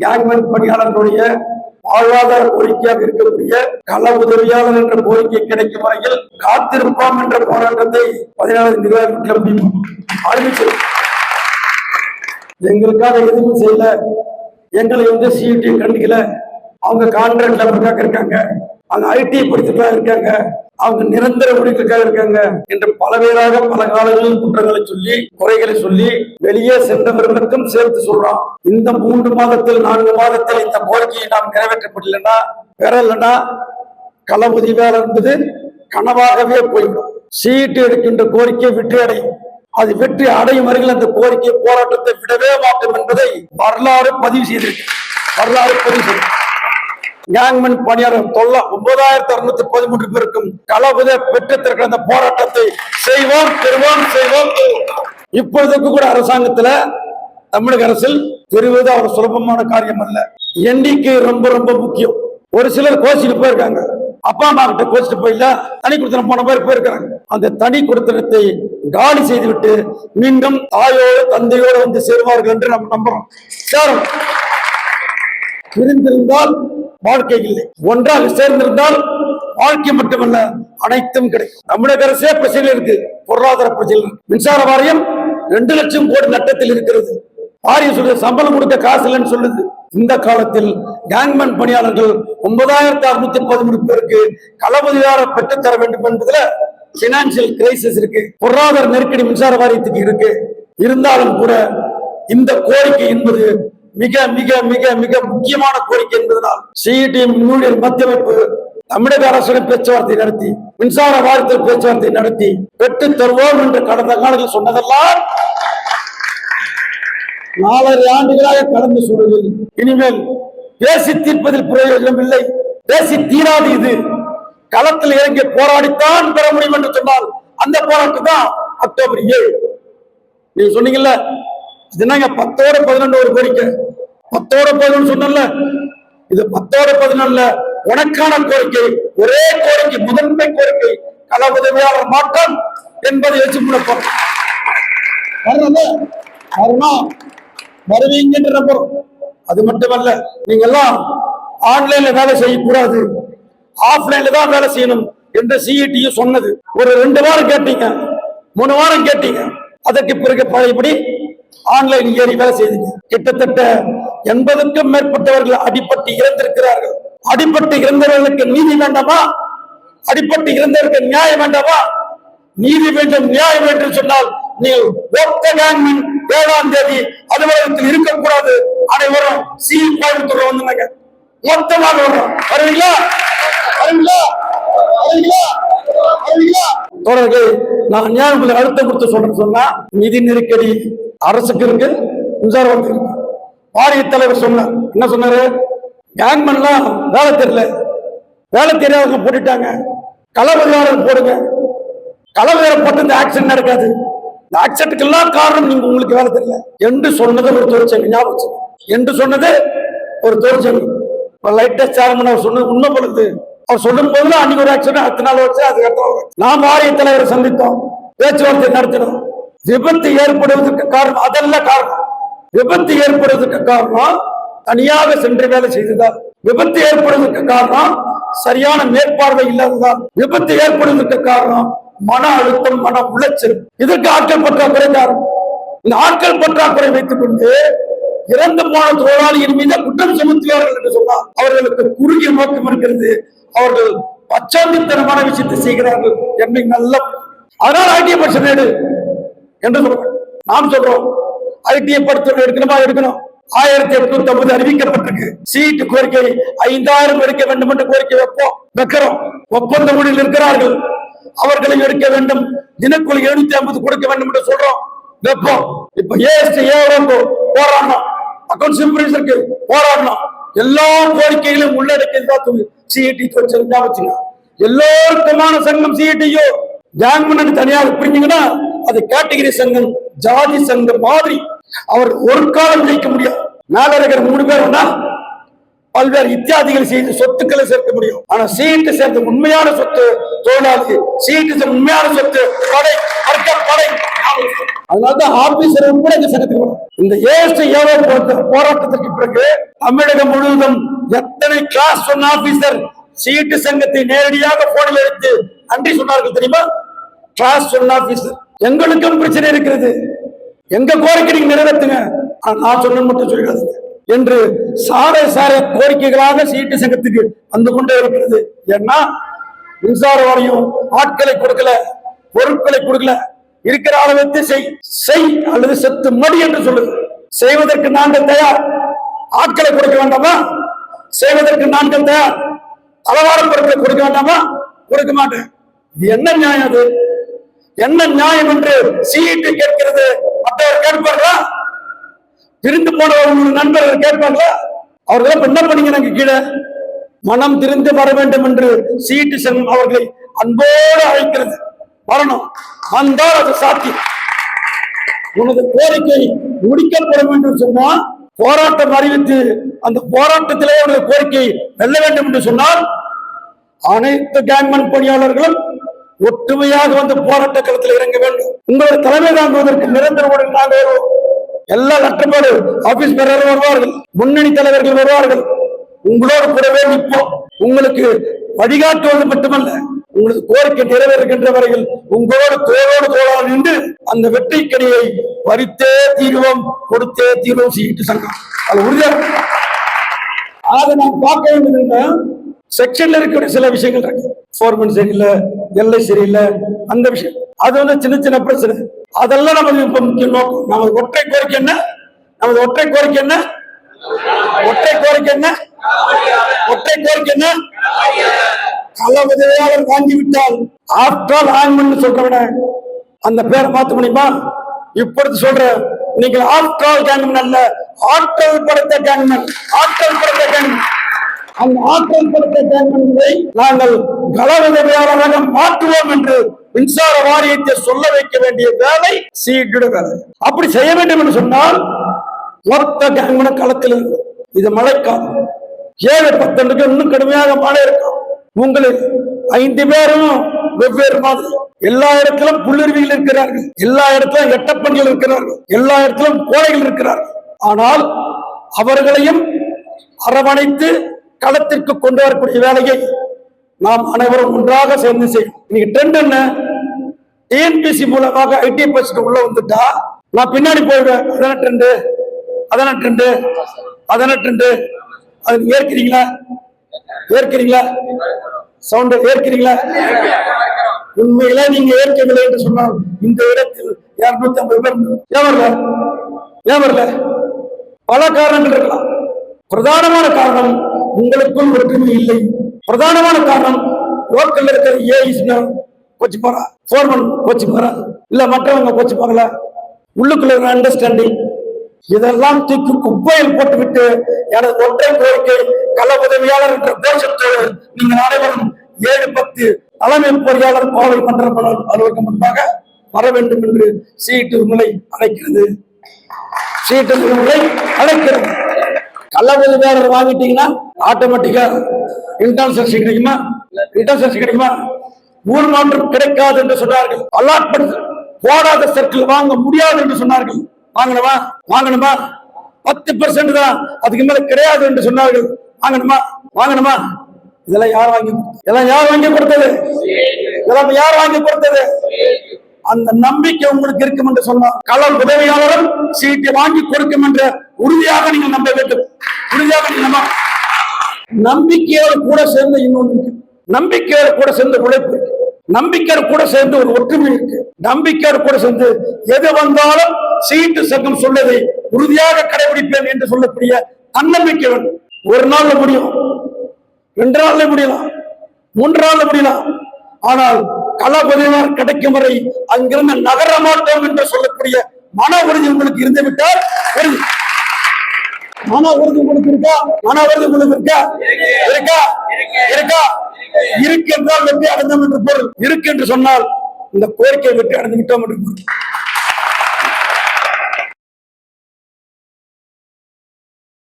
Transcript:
Gangman பணியாளர்களுடைய வாழ்வாதார கோரிக்கையாக இருக்கக்கூடிய கள உதவியாளர் என்ற கோரிக்கை கிடைக்கும் வரையில் காத்திருப்போம் என்ற போராட்டத்தை பதினாறு நிர்வாகி அறிவிச்சது எங்களுக்காக எதுவும் செய்யல. எங்களை வந்து சிஇடி கண்டிக்கல. அவங்க கான்ட்ராக்ட் லெவலுக்காக இருக்காங்க. அவங்க ஐடி படிச்சுக்காக இருக்காங்க. அவங்க நிரந்தர முடிவுக்காக இருக்காங்க என்று பலவேறாக பல காலங்களில் குற்றங்களை சொல்லி குறைகளை சொல்லி வெளியே சென்றவர்களுக்கும் சேர்த்து சொல்றோம் இந்த மூன்று மாதத்தில் நான்கு மாதத்தில் இந்த கோரிக்கையை நாம் நிறைவேற்றப்படலன்னா வேற இல்லைன்னா கள என்பது கனவாகவே போய்விடும். சீட்டு எடுக்கின்ற கோரிக்கை வெற்றி அடையும். அது வெற்றி அடையும் வரையில் அந்த கோரிக்கை போராட்டத்தை விடவே மாட்டோம் என்பதை வரலாறு பதிவு செய்திருக்கு. வரலாறு பதிவு செய்திருக்கு கேங்மென் பணியாளர் தொல்ல ஒன்பதாயிரத்தி அறுநூத்தி பதிமூன்று பேருக்கும் களவுத பெற்றத்திற்கு அந்த போராட்டத்தை செய்வோம் பெறுவோம் செய்வோம். இப்பொழுதுக்கு கூட அரசாங்கத்துல தமிழக அரசில் பெறுவது அவர் சுலபமான காரியம் அல்ல. எண்ணிக்கை ரொம்ப ரொம்ப முக்கியம். ஒரு சிலர் கோச்சிட்டு போயிருக்காங்க. அப்பா அம்மா கிட்ட கோச்சிட்டு போயில தனி குடுத்தனம் போன மாதிரி போயிருக்காங்க அந்த தனி குடுத்தனத்தை காலி செய்துவிட்டு மீண்டும் தாயோடு தந்தையோடு வந்து சேருவார்கள் என்று நம்ம நம்புறோம். சேரும் பிரிந்திருந்தால் வாழ்க்கை இல்லை ஒன்றாக சேர்ந்திருந்தால் வாழ்க்கை மட்டுமல்ல அனைத்தும் கிடைக்கும். தமிழக அரசே பிரச்சனை இருக்கு. பொருளாதார பிரச்சனை மின்சார வாரியம் ரெண்டு லட்சம் கோடி நட்டத்தில் இருக்கிறது. வாரியம் சொல்லுது சம்பளம் கொடுக்க காசு இல்லைன்னு சொல்லுது. இந்த காலத்தில் கேங்மேன் பணியாளர்கள் ஒன்பதாயிரத்தி அறுநூத்தி பதிமூணு பேருக்கு களபதிகார பெற்றுத்தர வேண்டும் என்பதுல பினான்சியல் கிரைசிஸ் இருக்கு. பொருளாதார நெருக்கடி மின்சார வாரியத்துக்கு இருக்கு. இருந்தாலும் கூட இந்த கோரிக்கை என்பது மிக மிக மிக மிக முக்கியமான கோரிக்கை என்பதனால் சிஇடி ஊழியர் மத்தியமைப்பு தமிழக அரசுடன் பேச்சுவார்த்தை நடத்தி மின்சார வாரியத்தில் பேச்சுவார்த்தை நடத்தி பெற்று தருவோம் என்று கடந்த காலத்தில் சொன்னதெல்லாம் நாலரை ஆண்டுகளாக கடந்த சூழலில் இனிமேல் பேசி தீர்ப்பதில் பிரயோஜனம் இல்லை. பேசி தீராது இது. களத்தில் இறங்கி போராடித்தான் பெற முடியும் என்று சொன்னால் அந்த போராட்டம் தான் அக்டோபர் ஏழு. நீங்க சொன்னீங்கல்ல என்னங்க பத்தோட பதினொன்று ஒரு கோரிக்கை? பத்தோட பதினொன்று சொன்னல இது பத்தோட பதினொன்னுல உனக்கான கோரிக்கை ஒரே கோரிக்கை முதன்மை கோரிக்கை கள உதவியாளர் மாற்றம் என்பதை வச்சு முடப்போம் வரணும்ல? வரணும்? வருவீங்க நம்புறோம் அது மட்டுமல்ல நீங்க எல்லாம் ஆன்லைன்ல வேலை செய்யக்கூடாது. ஆஃப்லைன்ல தான் வேலை செய்யணும் என்று சிஇடியும் சொன்னது. ஒரு ரெண்டு வாரம் கேட்டீங்க மூணு வாரம் கேட்டீங்க. அதற்கு பிறகு பழையபடி ஆன்லைன் ஏறி வேலை செய்தீங்க கிட்டத்தட்ட எண்பதுக்கும் மேற்பட்டவர்கள் அடிபட்டு இறந்திருக்கிறார்கள். அடிபட்டு இறந்தவர்களுக்கு நீதி வேண்டாமா? அடிபட்டு இறந்தவர்களுக்கு நியாயம் வேண்டாமா? நீதி வேண்டும் நியாயம் வேண்டும் சொன்னால் நீ ஏழாம் தேதி அலுவலகத்தில் இருக்கக்கூடாது. அனைவரும் சி கோயம்புத்தூர் வந்துங்க மொத்தமாக வரும். வருவீங்களா? வருவீங்களா? வருவீங்களா? வருவீங்களா? தொடர்கள் நான் ஏன் உங்களுக்கு அழுத்தம் கொடுத்து சொல்றேன்னு சொன்னா நிதி நெருக்கடி அரசுக்கு இருக்கு மின்சாரத்துக்கு இருக்கு. வாரிய தலைவர் சொன்னார் என்ன சொன்னாரு? கேங்மன்லாம் வேலை தெரியல. வேலை தெரியாதவங்க போட்டுட்டாங்க. களவரியாளர் போடுங்க. களவரியாளர் போட்டு இந்த ஆக்சிடென்ட் நடக்காது. இந்த ஆக்சிடென்ட்க்கு எல்லாம் காரணம் நீங்க உங்களுக்கு வேலை தெரியல. என்று சொன்னது ஒரு தொழிற்சங்கம் ஞாபகம் என்று சொன்னது ஒரு தொழிற்சங்கம் இப்ப லைட்டா சேர்மன் அவர் சொன்னது உண்மை பொழுது அவர் சொல்லும் போதுல அன்னைக்கு ஒரு ஆக்சிடென்ட் அடுத்த நாள் வச்சு அதுக்கப்புறம் நாம் வாரிய தலைவரை சந்தித்தோம். பேச்சுவார்த்தை நடத்தினோம். விபத்து ஏற்படுவதற்கு காரணம் அதெல்லாம் காரணம். விபத்து ஏற்படுவதற்கு காரணம் தனியாக சென்று வேலை செய்ததால். விபத்து ஏற்படுவதற்கு காரணம் சரியான மேற்பார்வை இல்லாததால். விபத்து ஏற்படுவதற்கு காரணம் மன அழுத்தம் மன உளைச்சல். இதற்கு ஆட்கள் பற்றாக்குறை காரணம். இந்த ஆட்கள் பற்றாக்குறை வைத்துக் கொண்டு இறந்து போன தொழிலாளியின் மீது குற்றம் சுமத்துவார்கள் என்று சொன்னால் அவர்களுக்கு குறுகிய நோக்கம் இருக்கிறது. அவர்கள் பச்சாந்தித்தனமான விஷயத்தை செய்கிறார்கள். என்னை நல்ல அதனால் ஐடிய பர்சன் என்று சொல்றோம். நாம் சொல்றோம். ஐடிஐ படித்தவர்கள் எடுக்கணுமா? எடுக்கணும். ஆயிரத்தி எட்நூத்தி ஐம்பது அறிவிக்கப்பட்டிருக்கு. சீட்டு கோரிக்கை ஐந்தாயிரம் எடுக்க வேண்டும் என்று கோரிக்கை வைப்போம். வைக்கிறோம். ஒப்பந்த ஊழியர்கள் இருக்கிறார்கள். அவர்களை எடுக்க வேண்டும். தினக்கூலி எழுநூத்தி ஐம்பது கொடுக்க வேண்டும் என்று சொல்றோம். வைப்போம். இப்ப ஏஎஸ்டி ஏவோ போராடணும். அக்கௌண்ட் சூப்பர்வைசருக்கு போராடணும். எல்லா கோரிக்கைகளையும் உள்ளடக்கியது சிஇடி தொழிற்சங்கம் வச்சுக்கலாம் எல்லோருக்குமான சங்கம் சிஇடியோ ஜான்மனுக்கு தனியாக பிரிஞ்சீங்கன்னா அது கேட்டகிரி சங்கம் ஜாதி சங்கம் மாதிரி அவர் ஒரு காலம் ஜெயிக்க முடியும். மேல இருக்கிற மூணு பேர் பல்வேறு இத்தியாதிகள் செய்து சொத்துக்களை சேர்க்க முடியும். ஆனா சீட்டு சேர்ந்த உண்மையான சொத்து தொழிலாளி சீட்டு உண்மையான சொத்து படை படை ஞாபகம் அதனாலதான் ஆபீசர் உட்பட இந்த சங்கத்துக்கு இந்த ஏஎஸ்டி ஏழோ போராட்டத்திற்கு பிறகு தமிழகம் முழுவதும் எத்தனை கிளாஸ் ஒன் ஆபீசர் சீட்டு சங்கத்தை நேரடியாக போனில் எடுத்து நன்றி சொன்னார்கள் தெரியுமா? கிளாஸ் ஒன் ஆபீசர் எங்களுக்கும் பிரச்சனை இருக்கிறது. எங்க கோரிக்கை நீங்க நிறைவேற்றுங்க. நான் சொன்ன மட்டும் சொல்லிடாது என்று சாரை சார கோரிக்கைகளாக சீட்டு சங்கத்துக்கு வந்து கொண்டே இருக்கிறது. ஏன்னா மின்சார வாரியம் ஆட்களை கொடுக்கல பொருட்களை கொடுக்கல. இருக்கிற அளவுக்கு செய் செய் அல்லது செத்து மடி என்று சொல்லுது. செய்வதற்கு நாங்கள் தயார். ஆட்களை கொடுக்க வேண்டாமா? செய்வதற்கு நாங்கள் தயார். அளவார பொருட்களை கொடுக்க வேண்டாமா? கொடுக்க மாட்டேன். இது என்ன நியாயம் அது? என்ன நியாயம் என்று சீட்டு கேட்கிறது? மற்றவர் கேட்பார்களா? திருந்து போன நண்பர்கள் கேட்பாங்களா அவர்கள் என்ன பண்ணீங்க நாங்க கீழே? மனம் திருந்து வர வேண்டும் என்று சீட்டு சங்கம் அவர்களை அன்போடு அழைக்கிறது. வரணும். வந்தால் அது சாத்தியம். உனது கோரிக்கை முடிக்கப்படும் என்று சொன்னால் போராட்டம் அறிவித்து அந்த போராட்டத்திலே உனது கோரிக்கை வெல்ல வேண்டும் என்று சொன்னால் அனைத்து கேங்மன் பணியாளர்களும் ஒற்றுமையாக வந்து போராட்ட களத்தில் இறங்க வேண்டும். உங்களோட தலைமை தாங்குவதற்கு நிரந்தர உடன் நாங்கள் வருவோம் எல்லா லட்சப்பாடு ஆபீஸ் பேரரும் வருவார்கள் முன்னணி தலைவர்கள் வருவார்கள். உங்களோடு கூடவே நிற்போம். உங்களுக்கு வழிகாட்டுவது மட்டுமல்ல உங்களது கோரிக்கை நிறைவேறுகின்ற வரையில் உங்களோடு தோளோடு தோளாக நின்று அந்த வெற்றி கடியை பறித்தே தீர்வோம் கொடுத்தே தீர்வோம் சீட்டு சங்கம். அது உறுதியாக ஆக நான் பார்க்க வேண்டியது செக்ஷன்ல இருக்கக்கூடிய சில விஷயங்கள் இருக்கு. ஃபோர்மன் சரியில்லை எல்லை சரியில்லை அந்த விஷயம். அது வந்து சின்ன சின்ன பிரச்சனை. அதெல்லாம் நமக்கு இப்ப முக்கிய நோக்கம். நமது ஒற்றை கோரிக்கை என்ன? நமது ஒற்றை கோரிக்கை என்ன? ஒற்றை கோரிக்கை என்ன? ஒற்றை கோரிக்கை என்ன? கள உதவியாளர் வாங்கிவிட்டால் ஆஃப்டர் ஆன்மன் சொல்ற அந்த பேரை மாத்த முடியுமா? இப்பொழுது சொல்ற நீங்கள் ஆஃப்டர் கேங்மன் அல்ல ஆற்றல் படத்தை கேங்மன் ஆற்றல் படுத்த அந்த ஆற்றல் கொடுத்த கேங்மன்களை நாங்கள் கள மாற்றுவோம் என்று மின்சார வாரியத்தை சொல்ல வைக்க வேண்டிய வேலை சீட்டு வேலை அப்படி செய்ய வேண்டும் என்று சொன்னால் மொத்த கேங்மன களத்தில் இருக்கும் இது மழைக்காலம். ஏழு பத்தொன்றுக்கு இன்னும் கடுமையாக மழை இருக்கும். உங்களில் ஐந்து பேரும் வெவ்வேறு மாதிரி எல்லா இடத்திலும் புல்லுருவிகள் இருக்கிறார்கள். எல்லா இடத்திலும் எட்டப்பண்கள் இருக்கிறார்கள். எல்லா இடத்திலும் கோழைகள் இருக்கிறார்கள். ஆனால் அவர்களையும் அரவணைத்து களத்திற்கு கொண்டு வரக்கூடிய வேலையை நாம் அனைவரும் ஒன்றாக சேர்ந்து செய்யும் இன்னைக்கு ட்ரெண்ட் என்ன? டிஎன்பிசி மூலமாக ஐடி பர்சன்ட் உள்ள வந்துட்டா நான் பின்னாடி போயிடுவேன். அதான ட்ரெண்டு அதான ட்ரெண்டு அதான ட்ரெண்டு அது ஏற்கிறீங்களா? ஏற்கிறீங்களா? சவுண்ட் ஏற்கிறீங்களா? உண்மையிலே நீங்க ஏற்கவில்லை என்று சொன்னால் இந்த இடத்தில் இருநூத்தி ஐம்பது பேர் ஏன் வரல? ஏன் வரல? பல காரணங்கள் இருக்கலாம். பிரதானமான காரணம் உங்களுக்குள் ஒற்றுமை இல்லை. பிரதானமான காரணம் லோக்கல்ல இருக்கிற ஏஇஸ் கொச்சி போறா போர்மன் கொச்சி போறா இல்ல மற்றவங்க கொச்சி போகல உள்ளுக்குள்ள இருக்கிற அண்டர்ஸ்டாண்டிங் இதெல்லாம் தூக்கி குப்பையில் போட்டுவிட்டு எனது ஒற்றை கோரிக்கை கள உதவியாளர் என்ற கோஷத்தோடு நீங்கள் அனைவரும் ஏழு பத்து தலைமை பொறியாளர் கோவை மன்ற அலுவலகம் முன்பாக வர வேண்டும் என்று சீட்டு முறை அழைக்கிறது. சீட்டு உங்களை அழைக்கிறது. கள்ள உதவியாளர் வாங்கிட்டீங்கன்னா ஆட்டோமேட்டிக்கா இன்டர்ன்ஷிப் கிடைக்குமா? இன்டர்ன்ஷிப் கிடைக்குமா? ஊர் மாற்றம் கிடைக்காது என்று சொன்னார்கள். அலாட்மெண்ட் போடாத சர்க்கிள் வாங்க முடியாது என்று சொன்னார்கள். வாங்கணுமா? வாங்கணுமா? பத்து பர்சன்ட் தான். அதுக்கு மேல கிடையாது என்று சொன்னார்கள். வாங்கணுமா? வாங்கணுமா? இதெல்லாம் யார் வாங்கி இதெல்லாம் யார் வாங்கி கொடுத்தது? இதெல்லாம் யார் வாங்கி கொடுத்தது? அந்த நம்பிக்கை உங்களுக்கு இருக்கும் என்று சொன்னார். கள உதவியாளரும் சீட்டை வாங்கி கொடுக்கும் என்ற உறுதியாக நீங்கள் நம்ப வேண்டும். உறுதியாக நீங்க நம்ப நம்பிக்கையோடு கூட சேர்ந்து இன்னொன்று இருக்கு. நம்பிக்கையோடு கூட சேர்ந்து உழைப்பு இருக்கு. நம்பிக்கையோடு கூட சேர்ந்து ஒரு ஒற்றுமை இருக்கு. நம்பிக்கையோடு கூட சேர்ந்து எது வந்தாலும் சீட்டு சங்கம் சொல்லதை உறுதியாக கடைபிடிப்பேன் என்று சொல்லக்கூடிய தன்னம்பிக்கை வேண்டும். ஒரு நாள்ல முடியும். ரெண்டு நாள்ல முடியலாம். மூன்று நாள்ல முடியலாம். ஆனால் கள கிடைக்கும் வரை அங்கிருந்து நகர மாட்டோம் என்று சொல்லக்கூடிய மன உறுதி உங்களுக்கு இருந்து விட்டால் மன உறுதி உங்களுக்கு இருக்கா? மன உறுதி உங்களுக்கு இருக்கா? இருக்கா? இருக்கா? இருக்கு என்றால் வெற்றி அடைந்தோம் என்று பொருள். இருக்கு என்று சொன்னால் இந்த கோரிக்கை வெற்றி அடைந்து விட்டோம் என்று பொருள்.